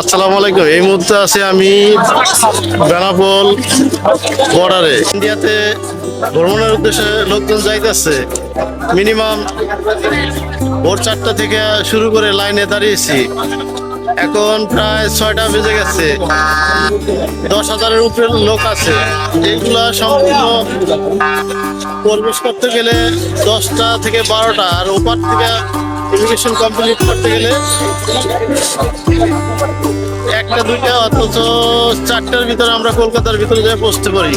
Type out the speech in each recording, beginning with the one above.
আসসালামু আলাইকুম। এই মুহূর্তে আছি আমি বেনাপোল বর্ডারে। ইন্ডিয়াতে ভ্রমণের উদ্দেশ্যে লোকজন যাইতেছে। মিনিমাম ভোর চারটা থেকে শুরু করে লাইনে দাঁড়িয়েছি। এখন প্রায় ছয়টা বেজে গেছে। দশ হাজারের উপরে লোক আছে। এইগুলা সম্পূর্ণ প্রবেশ করতে গেলে দশটা থেকে বারোটা। আর ওপার থেকে ইমিগ্রেশন কমপ্লিট করতে গেলে একটা, দুইটা, অথচ চারটার ভিতরে আমরা কলকাতার ভিতরে যেয়ে পৌঁছতে পারি।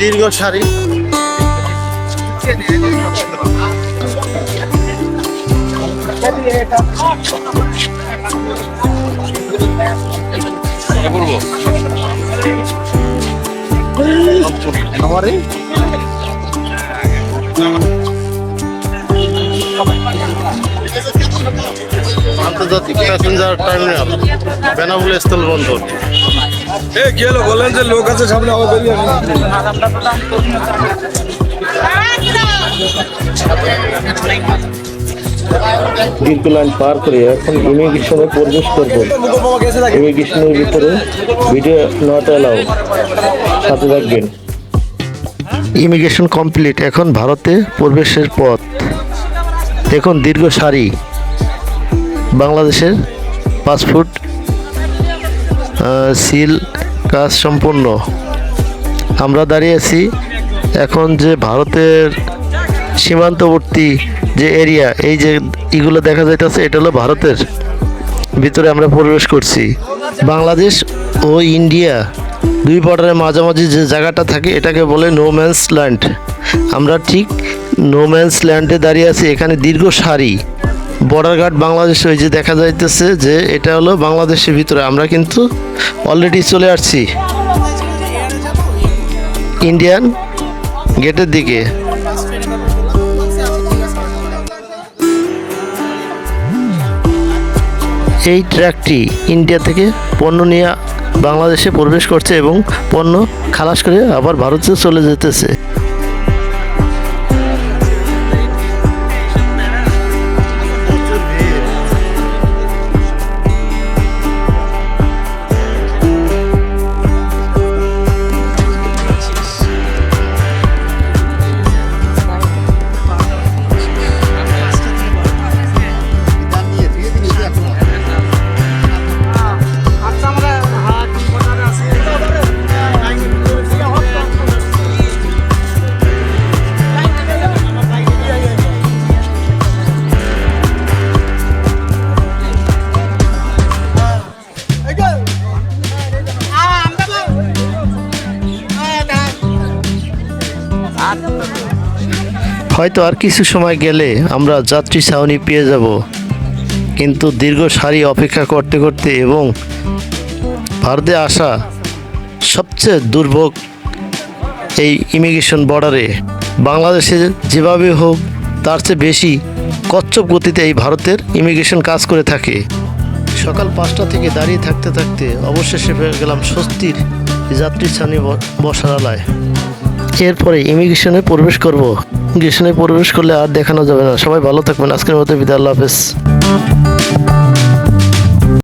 দীর্ঘ সারি আন্তর্জাতিক প্যাসেঞ্জার টার্মিনাল বেনাবুল স্থল এ হলো বললেন যে লোক আছে, সামনে আবার বেরিয়ে আসুন। দীর্ঘ লাইন পার করে এখন ইমিগ্রেশনে প্রবেশ করব বাবা ইমিগ্রেশনের ভিতরে ভিডিও নট অ্যালাউ সাথে থাকবেন। Immigration complete. এখন ভারতে প্রবেশের পথ। দেখুন, দীর্ঘ সারি। বাংলাদেশের পাসপোর্ট সিল কাজ সম্পূর্ণ। আমরা দাঁড়িয়ে আছি এখন যে ভারতের সীমান্তবর্তী যে এরিয়া, এই যে এগুলো দেখা যাইতেছে, এটা হলো ভারতের ভিতরে আমরা প্রবেশ করছি। বাংলাদেশ ও ইন্ডিয়া দুই বর্ডারের মাঝামাঝি যে জায়গাটা থাকে, এটাকে বলে নো ম্যানস ল্যান্ড আমরা ঠিক নো ম্যানস ল্যান্ডে দাঁড়িয়ে আছি, এখানে দীর্ঘ সারি। বর্ডার গার্ড বাংলাদেশ ওই যে দেখা যাইতেছে যে এটা হলো বাংলাদেশের ভিতরে। আমরা কিন্তু অলরেডি চলে আসছি। ইন্ডিয়ান গেটের দিকে। এই ট্রাকটি ইন্ডিয়া থেকে পণ্য নিয়ে বাংলাদেশে প্রবেশ করছে এবং পণ্য খালাস করে আবার ভারতে চলে যেতেছে। হয়তো আর কিছু সময় গেলে আমরা যাত্রী ছাউনি পেয়ে যাব। কিন্তু দীর্ঘ সারি অপেক্ষা করতে করতে এবং ভারতে আসা সবচেয়ে দুর্ভোগ এই ইমিগ্রেশন বর্ডারে, বাংলাদেশে যেভাবে হোক তার চেয়ে বেশি কচ্ছপ গতিতে এই ভারতের ইমিগ্রেশন কাজ করে থাকে। সকাল পাঁচটা থেকে দাঁড়িয়ে থাকতে থাকতে অবশেষে গেলাম স্বস্তির যাত্রী ছানি বসার আলায়। এরপরে ইমিগ্রেশনে প্রবেশ করব। ইমিগ্রেশনে প্রবেশ করলে আর দেখানো যাবে না। সবাই ভালো থাকবেন। আজকের মতো বিদায়, আল্লাহ হাফেজ।